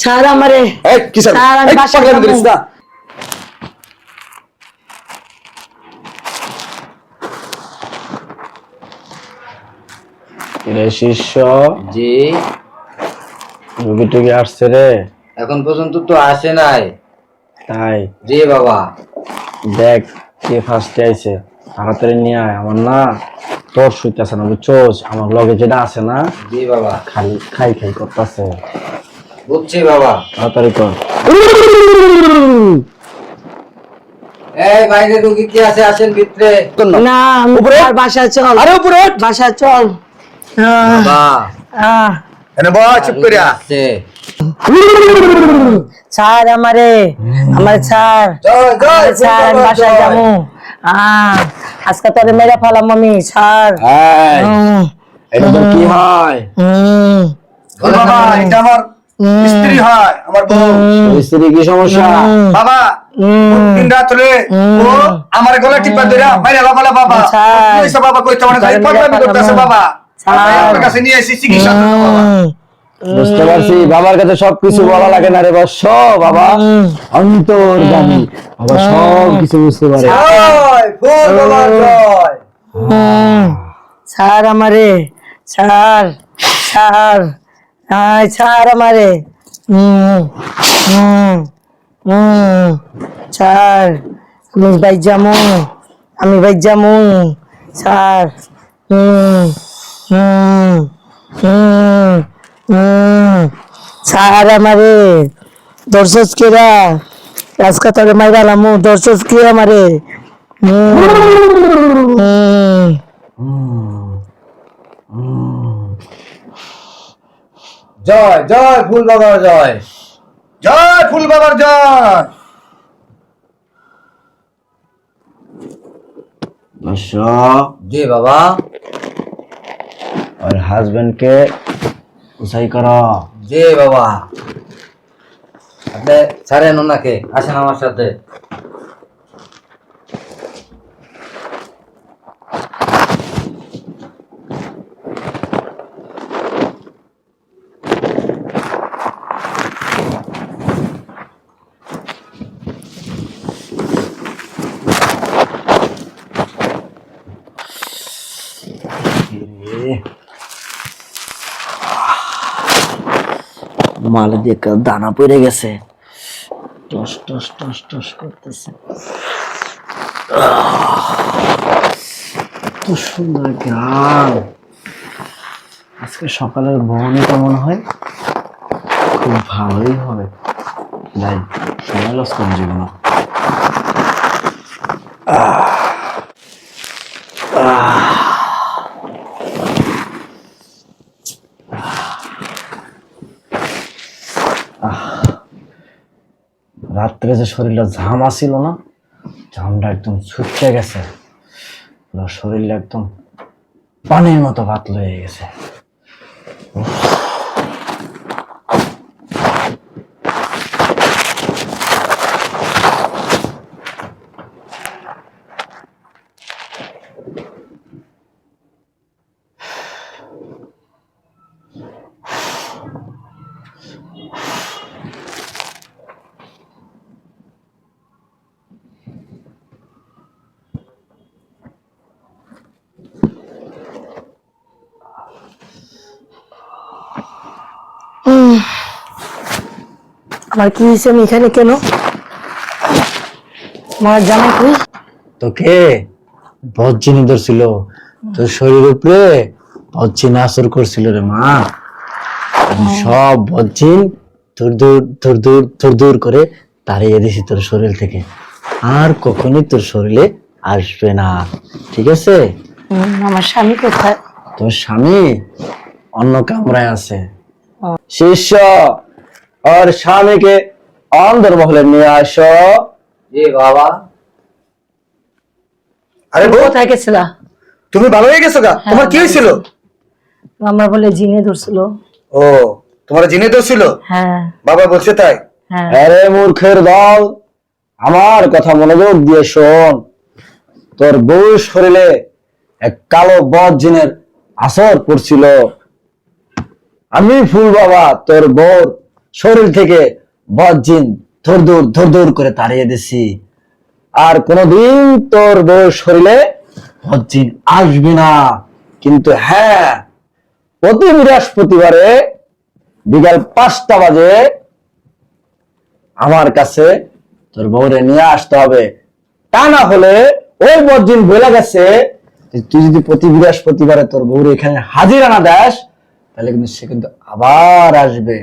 ছাড় আমারে। এই স্যার, আমি পাগলামি করিস না। রে শিষ্য। জি। রুগী টুগি আসছে রে। এখন পর্যন্ত তো আসে নাই। তাই? জি বাবা। দেখ কে ফার্স্টে আইছে। তাড়াতাড়ি নিয়ে আয় আমার না। তোর শুইতেছে না বুঝছোস আমার লগে যেটা আছে না জি বাবা। খালি খাই খাই করতেছে। বুঝছি বাবা। তাড়াতাড়ি কর। এই বাইরে রুগী কি আছে? আসেন ভিতরে। না আমি আর চল। আরে উপরে ওঠ। বাসায় চল। বাবা। এনে বস চুপ করিয়া। আসছে ছাড় আমারে আমার ছাড় আমার ছাড় বাবা, আজকে তোরে মেরে ফেলাম আমি ছাড়। এটা তোর কি হয়? বাবা এটা আমার স্ত্রী হয় আমার বউ। তোর স্ত্রী কি সমস্যা? বাবা দিন রাত হলে ও আমার গলা টিপা ধরে মাইরা বাবা বাবা আচ্ছা। বাবা কইতে মানে করতেছে বাবা? আচ্ছা। কাছে নিয়ে এসেছি চিকিৎসা বাবা। বুঝতে পারছি? বাবার কাছে সবকিছু বলা লাগে না রে বৎস বাবা। অন্তর জানি বাবা সব কিছু বুঝতে পারে। ছাড় আমারে ছাড় ছাড়। আয় ছাড় আমারে। হুম হুম আমি ভাই জামু আমি ভাই জামু ছাড়। হুম হুম হুম। ছাড় আমারে দর্শস কেরা? আজকে তোরে মাইরালাম দর্শস কে আমারে? হুম হুম। জয় জয় ফুল বাবা জয়। জয় ফুল বাবার জয়। জি বাবা। ওর হাজবেন্ডকে উসাই কর জি বাবা আপনি ছাড়েন ওনাকে আসেন আমার সাথে মালে দিয়ে দানা পড়ে গেছে। টস টস টস টস করতেছে। এত সুন্দর গান আজকে সকালের ভ্রমণটা কেমন হয়? খুব ভালোই হবে। যাই, সময় লস করে যাবে না রাত্রে যে শরীরটা ঝাম আসিল না, ঝামটা একদম ছুটতে গেছে। শরীরটা একদম পানির মতো পাতল হয়ে গেছে। আমার কি হয়েছে? আমি এখানে কেন? আমার জামা কই? তোকে বজ্জিনী ধরছিল তোর শরীর উপরে বজ্জিন আসর করছিল রে মা। সব বজ্জিন তোর দূর তোর দূর দূর করে তাড়িয়ে দিছি তোর শরীর থেকে। আর কখনোই তোর শরীরে আসবে না। ঠিক আছে? আমার স্বামী কোথায়? তোর স্বামী অন্য কামরায় আছে। শিষ্য! ওর স্বামীকে অন্দর মহলে নিয়ে আসো জি বাবা আরে বউ কোথায় গেছিলা? তুমি ভালো হয়ে গেছো গা? তোমার কি হয়েছিল? আমার বলে জিনে ধরছিল। ও তোমার জিনে তো ছিল হ্যাঁ। বাবা বলছে তাই? হ্যাঁ। আরে মূর্খের দল আমার কথা মনোযোগ দিয়ে শোন। তোর বউ শরীরে এক কালো বদ জিনের আসর পড়ছিল। আমি ফুল বাবা তোর বোর শরীর থেকে বজ্জিন ধর দূর ধর দূর করে তাড়িয়ে দিছি। আর কোনদিন তোর বউ শরীরে বজ্জিন আসবে না। কিন্তু হ্যাঁ প্রতি বৃহস্পতিবারে বিকাল পাঁচটা বাজে আমার কাছে তোর বউরে নিয়ে আসতে হবে। তা না হলে ওই বদিন বলে গেছে তুই যদি প্রতি বৃহস্পতিবারে তোর বউরে এখানে হাজিরা না দেস, তাহলে কিন্তু সে কিন্তু আবার আসবে।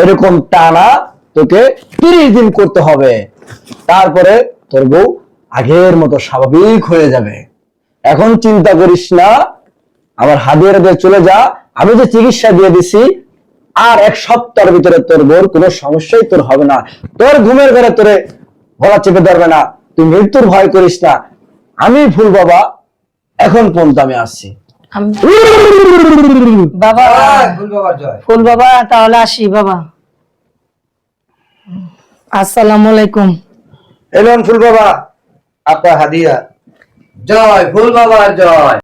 এরকম টানা তোকে তিরিশ দিন করতে হবে। তারপরে তোর বউ আগের মতো স্বাভাবিক হয়ে যাবে। এখন চিন্তা করিস না, আমার হাদিয়ারে দিয়ে চলে যা। আমি যে চিকিৎসা দিয়ে দিছি, আর এক সপ্তাহের ভিতরে তোর বোর কোনো সমস্যাই তোর হবে না। তোর ঘুমের ঘরে তোরে গলা চেপে ধরবে না। তুই মৃত্যুর ভয় করিস না। আমি ভুল বাবা, এখন পর্যন্ত আমি আসছি বাবা। ফুল ফুল বাবা তাহলে আসি বাবা। আসসালামু আলাইকুম। এলন ফুল বাবা আপনার হাদিয়া। জয় ফুল বাবার জয়।